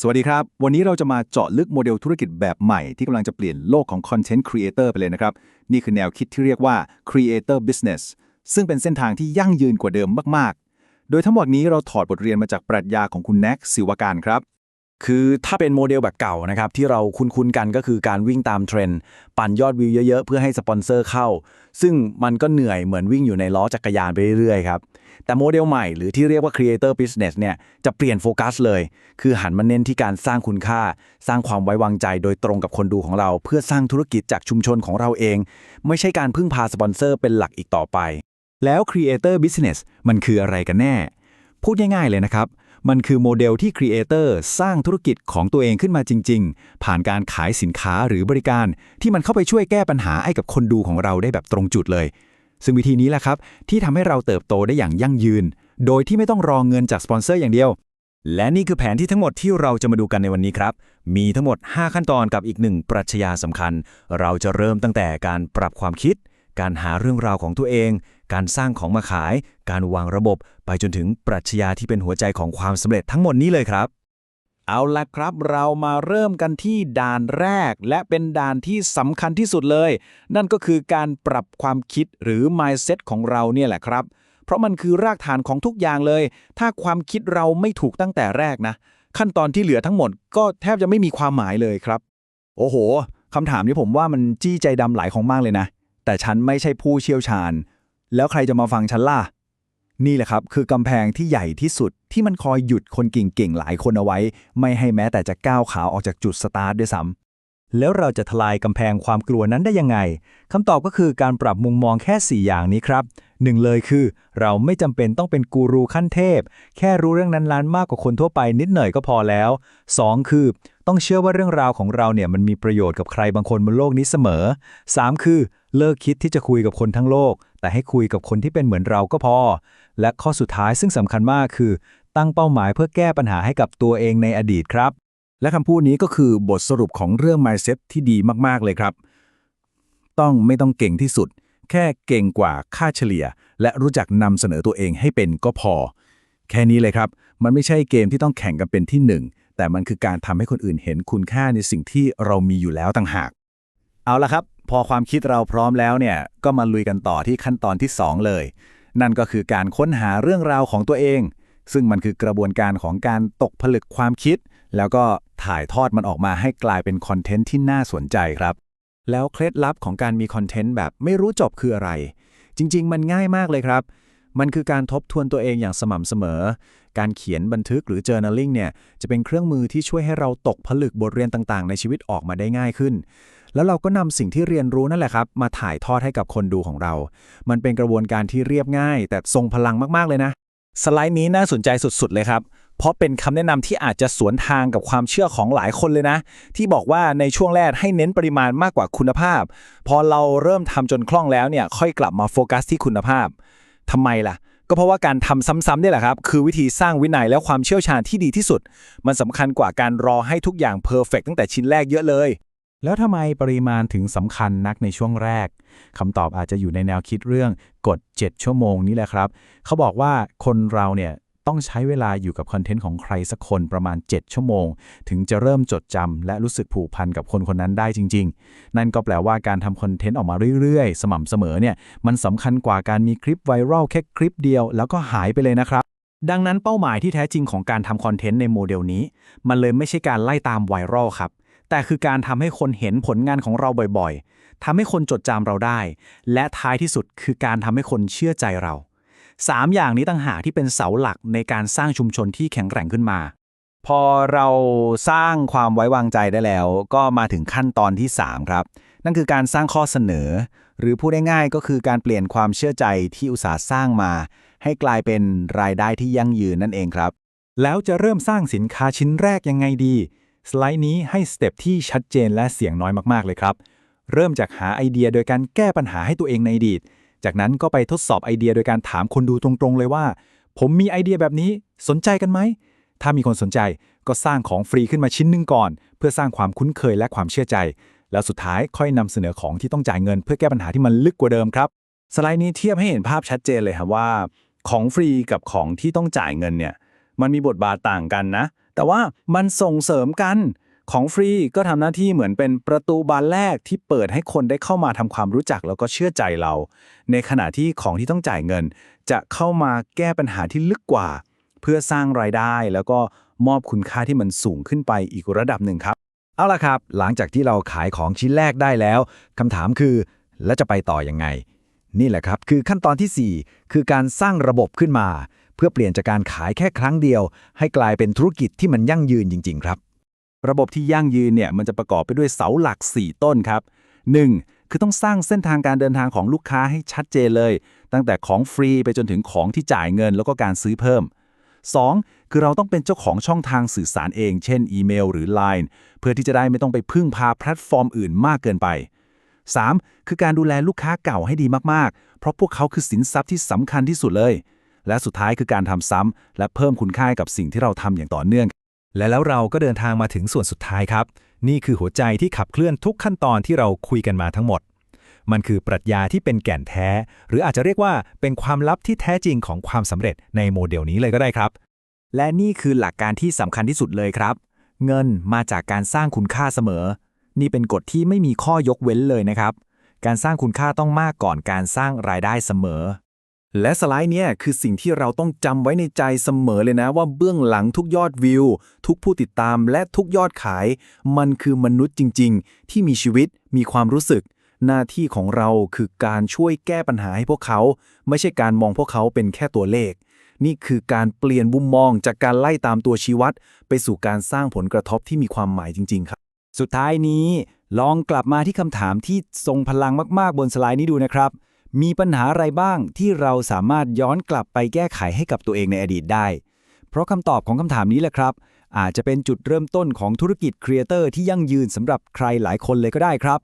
สวัสดีครับ วันนี้เราจะมาเจาะลึกโมเดลธุรกิจแบบใหม่ที่กำลังจะเปลี่ยนโลกของคอนเทนต์ครีเอเตอร์ไปเลยนะครับ นี่คือแนวคิดที่เรียกว่า Creator Business ซึ่งเป็นเส้นทางที่ยั่งยืนกว่าเดิมมาก ๆ โดยทั้งหมดนี้เราถอดบทเรียนมาจากปรัชญาของคุณแน็กศิวการครับ คือถ้าเป็นโมเดลแบบเก่านะครับ ที่เราคุ้นๆกันก็คือการวิ่งตามเทรนด์ปั่นยอดวิวเยอะๆ เพื่อให้สปอนเซอร์เข้า ซึ่งมันก็เหนื่อยเหมือนวิ่งอยู่ในล้อจักรยานไปเรื่อยๆครับ แต่โมเดลใหม่หรือที่เรียกว่า Creator Business เนี่ยจะเปลี่ยนโฟกัสเลย คือหันมาเน้นที่การสร้างคุณค่า สร้างความไว้วางใจโดยตรงกับคนดูของเรา เพื่อสร้างธุรกิจจากชุมชนของเราเอง ไม่ใช่การพึ่งพาสปอนเซอร์เป็นหลักอีกต่อไป แล้ว Creator Business มันคืออะไรกันแน่ พูดง่ายๆเลยนะครับ มันคือโมเดลที่ Creator สร้างธุรกิจของตัวเองขึ้นมาจริง ๆ ผ่านการขายสินค้าหรือบริการที่มันเข้าไปช่วยแก้ปัญหาให้กับคนดูของเราได้แบบตรงจุดเลย ซึ่งวิธีนี้แหละครับ ที่ทำให้เราเติบโตได้อย่างยั่งยืน โดยที่ไม่ต้องรอเงินจากสปอนเซอร์อย่างเดียว และนี่คือแผนที่ทั้งหมดที่เราจะมาดูกันในวันนี้ครับ มีทั้งหมด 5 ขั้นตอนกับอีกหนึ่งปรัชญาสำคัญ เราจะเริ่มตั้งแต่การปรับความคิด การหาเรื่องราวของตัวเอง การสร้างของมาขาย การวางระบบ ไปจนถึงปรัชญาที่เป็นหัวใจของความสำเร็จทั้งหมดนี้เลยครับ เอาละครับ เรามาเริ่มกันที่ด่านแรก และเป็นด่านที่สำคัญที่สุดเลย นั่นก็คือการปรับความคิดหรือ mindset ของเราเนี่ยแหละครับ เพราะมันคือรากฐานของทุกอย่างเลย ถ้าความคิดเราไม่ถูกตั้งแต่แรกนะ ขั้นตอนที่เหลือทั้งหมด ก็แทบจะไม่มีความหมายเลยครับ โอ้โหคำถามนี้ผมว่ามันจี้ใจดำหลายของมากเลยนะ แต่ฉันไม่ใช่ผู้เชี่ยวชาญ แล้วใครจะมาฟังฉันล่ะ นี่แหละครับ คือกำแพงที่ใหญ่ที่สุดที่มันคอยหยุดคนเก่งๆ หลายคนเอาไว้ ไม่ให้แม้แต่จะก้าวขาออกจากจุดสตาร์ทด้วยซ้ำแล้วเราจะทลายกำแพงความกลัวนั้นได้ยังไงคำตอบก็คือการปรับมุมมองแค่ 4 อย่างนี้ครับหนึ่งเลยคือ เราไม่จำเป็นต้องเป็นกูรูขั้นเทพ แค่รู้เรื่องนั้นๆมากกว่าคนทั่วไปนิดหน่อยก็พอแล้ว 2 คือ ต้องเชื่อว่าเรื่องราวของเราเนี่ยมันมีประโยชน์กับใครบางคนบนโลกนี้เสมอ 3 คือ เลิกคิดที่จะคุยกับคนทั้งโลก แต่ให้คุยกับคนที่เป็นเหมือนเราก็พอ และข้อสุดท้ายซึ่งสำคัญมากคือ ตั้งเป้าหมายเพื่อแก้ปัญหาให้กับตัวเองในอดีตครับ และคำพูดนี้ก็คือบทสรุปของเรื่อง mindset ที่ดีมากๆเลยครับ ต้องไม่ต้องเก่งที่สุด แค่เก่งกว่าค่าเฉลี่ย และรู้จักนำเสนอตัวเองให้เป็นก็พอ แค่นี้เลยครับ มันไม่ใช่เกมที่ต้องแข่งกันเป็นที่หนึ่งแต่มันคือการทำให้คนอื่นเห็นคุณค่าในสิ่งที่เรามีอยู่แล้วต่างหาก เอาละครับ พอความคิดเราพร้อมแล้วเนี่ยก็มาลุยกันต่อที่ขั้นตอนที่ 2 เลย นั่นก็คือการค้นหาเรื่องราวของตัวเอง ซึ่งมันคือกระบวนการของการตกผลึกความคิด แล้วก็ถ่ายทอดมันออกมาให้กลายเป็นคอนเทนต์ที่น่าสนใจครับ แล้วเคล็ดลับของการมีคอนเทนต์แบบไม่รู้จบคืออะไร จริง ๆ มันง่ายมากเลยครับมันคือการทบทวนตัวเองอย่างสม่ำเสมอ การเขียนบันทึกหรือ journaling เนี่ย จะเป็นเครื่องมือที่ช่วยให้เราตกผลึกบทเรียนต่างๆ ในชีวิตออกมาได้ง่ายขึ้น แล้วเราก็นำสิ่งที่เรียนรู้นั่นแหละครับ มาถ่ายทอดให้กับคนดูของเรา มันเป็นกระบวนการที่เรียบง่าย แต่ทรงพลังมากๆเลยนะ สไลด์นี้น่าสนใจสุดๆ เลยครับ เพราะเป็นคำแนะนำที่อาจจะสวนทางกับความเชื่อของหลายคนเลยนะ ที่บอกว่าในช่วงแรกให้เน้นปริมาณมากกว่าคุณภาพ พอเราเริ่มทำจนคล่องแล้วเนี่ย ค่อยกลับมาโฟกัสที่คุณภาพทำไมล่ะก็เพราะว่าการทำซ้ำๆนี่แหละครับ คือวิธีสร้างวินัยและความเชี่ยวชาญที่ดีที่สุด มันสำคัญกว่าการรอให้ทุกอย่างเพอร์เฟกตั้งแต่ชิ้นแรกเยอะเลย แล้วทำไมปริมาณถึงสำคัญนักในช่วงแรกคำตอบอาจจะอยู่ในแนวคิดเรื่องกฎ 7 ชั่วโมงนี้แหละครับ เขาบอกว่าคนเราเนี่ยต้องใช้เวลาอยู่กับคอนเทนต์ของใครสักคนประมาณ 7 ชั่วโมง ถึงจะเริ่มจดจำและรู้สึกผูกพันกับคนคนนั้นได้จริง ๆ นั่นก็แปลว่าการทำคอนเทนต์ออกมาเรื่อยๆ สม่ำเสมอเนี่ยมันสำคัญกว่าการมีคลิปไวรัลแค่คลิปเดียว แล้วก็หายไปเลยนะครับ ดังนั้นเป้าหมายที่แท้จริงของการทำคอนเทนต์ในโมเดลนี้ มันเลยไม่ใช่การไล่ตามไวรัลครับ แต่คือการทำให้คนเห็นผลงานของเราบ่อยๆทำให้คนจดจำเราได้ และท้ายที่สุดคือการทำให้คนเชื่อใจเรา3อย่างนี้ต่างหากที่เป็นเสาหลักในการสร้างชุมชนที่แข็งแกร่งขึ้นมา พอเราสร้างความไว้วางใจได้แล้ว ก็มาถึงขั้นตอนที่ 3 ครับ นั่นคือการสร้างข้อเสนอ หรือพูดง่ายๆก็คือการเปลี่ยนความเชื่อใจที่อุตสาห์สร้างมา ให้กลายเป็นรายได้ที่ยั่งยืนนั่นเองครับ แล้วจะเริ่มสร้างสินค้าชิ้นแรกยังไงดี สไลด์นี้ให้สเต็ปที่ชัดเจนและเสียงน้อยมากๆเลยครับ เริ่มจากหาไอเดียโดยการแก้ปัญหาให้ตัวเองในอดีต จากนั้นก็ไปทดสอบไอเดียโดยการถามคนดูตรงๆเลยว่า ผมมีไอเดียแบบนี้สนใจกันไหม ถ้ามีคนสนใจก็สร้างของฟรีขึ้นมาชิ้นหนึ่งก่อน เพื่อสร้างความคุ้นเคยและความเชื่อใจ แล้วสุดท้ายค่อยนำเสนอของที่ต้องจ่ายเงิน เพื่อแก้ปัญหาที่มันลึกกว่าเดิมครับสไลด์นี้เทียบให้เห็นภาพชัดเจนเลยครับว่า ของฟรีกับของที่ต้องจ่ายเงินเนี่ยมันมีบทบาทต่างกันนะ แต่ว่ามันส่งเสริมกันของฟรีก็ทำหน้าที่เหมือนเป็นประตูบานแรกที่เปิดให้คนได้เข้ามาทำความรู้จักแล้วก็เชื่อใจเรา ในขณะที่ของที่ต้องจ่ายเงิน จะเข้ามาแก้ปัญหาที่ลึกกว่า เพื่อสร้างรายได้ แล้วก็มอบคุณค่าที่มันสูงขึ้นไปอีกระดับหนึ่งครับ เอาล่ะครับ หลังจากที่เราขายของชิ้นแรกได้แล้วคำถามคือ แล้วจะไปต่อยังไง นี่แหละครับ คือขั้นตอนทีสี่4 คือการสร้างระบบขึ้นมา เพื่อเปลี่ยนจากการขายแค่ครั้งเดียว ให้กลายเป็นธุรกิจที่มันยั่งยืนจริง ๆ ครับ ระบบที่ยั่งยืนเนี่ยมันจะประกอบไปด้วยเสาหลัก 4 ต้นครับ 1. คือต้องสร้างเส้นทางการเดินทางของลูกค้าให้ชัดเจนเลย ตั้งแต่ของฟรีไปจนถึงของที่จ่ายเงินแล้วก็การซื้อเพิ่ม 2. คือเราต้องเป็นเจ้าของช่องทางสื่อสารเอง เช่นอีเมล หรือ Line เพื่อที่จะได้ไม่ต้องไปพึ่งพาแพลตฟอร์มอื่นมากเกินไป 3. คือการดูแลลูกค้าเก่าให้ดีมาก ๆ เพราะพวกเขาคือสินทรัพย์ที่สำคัญที่สุดเลย และสุดท้ายคือการทำซ้ำและเพิ่มคุณค่าให้กับสิ่งที่เราทำอย่างต่อเนื่อง และแล้วเราก็เดินทางมาถึงส่วนสุดท้ายครับ นี่คือหัวใจที่ขับเคลื่อนทุกขั้นตอนที่เราคุยกันมาทั้งหมด มันคือปรัชญาที่เป็นแก่นแท้ หรืออาจจะเรียกว่าเป็นความลับที่แท้จริงของความสำเร็จในโมเดลนี้เลยก็ได้ครับ และนี่คือหลักการที่สำคัญที่สุดเลยครับ เงินมาจากการสร้างคุณค่าเสมอ นี่เป็นกฎที่ไม่มีข้อยกเว้นเลยนะครับ การสร้างคุณค่าต้องมากก่อนการสร้างรายได้เสมอ และสไลด์เนี่ยคือสิ่งที่เราต้องจำไว้ในใจเสมอเลยนะว่าเบื้องหลังทุกยอดวิว ทุกผู้ติดตามและทุกยอดขาย มันคือมนุษย์จริง ๆ ที่มีชีวิตมีความรู้สึก หน้าที่ของเราคือการช่วยแก้ปัญหาให้พวกเขา ไม่ใช่การมองพวกเขาเป็นแค่ตัวเลข นี่คือการเปลี่ยนมุมมองจากการไล่ตามตัวชี้วัด ไปสู่การสร้างผลกระทบที่มีความหมายจริง ๆ ครับ สุดท้ายนี้ลองกลับมาที่คำถามที่ทรงพลังมากๆบนสไลด์นี้ดูนะครับ มีปัญหาอะไรบ้างที่เราสามารถย้อนกลับไปแก้ไขให้กับตัวเองในอดีตได้ เพราะคำตอบของคำถามนี้แหละครับ อาจจะเป็นจุดเริ่มต้นของธุรกิจครีเอเตอร์ที่ยั่งยืนสำหรับใครหลายคนเลยก็ได้ครับ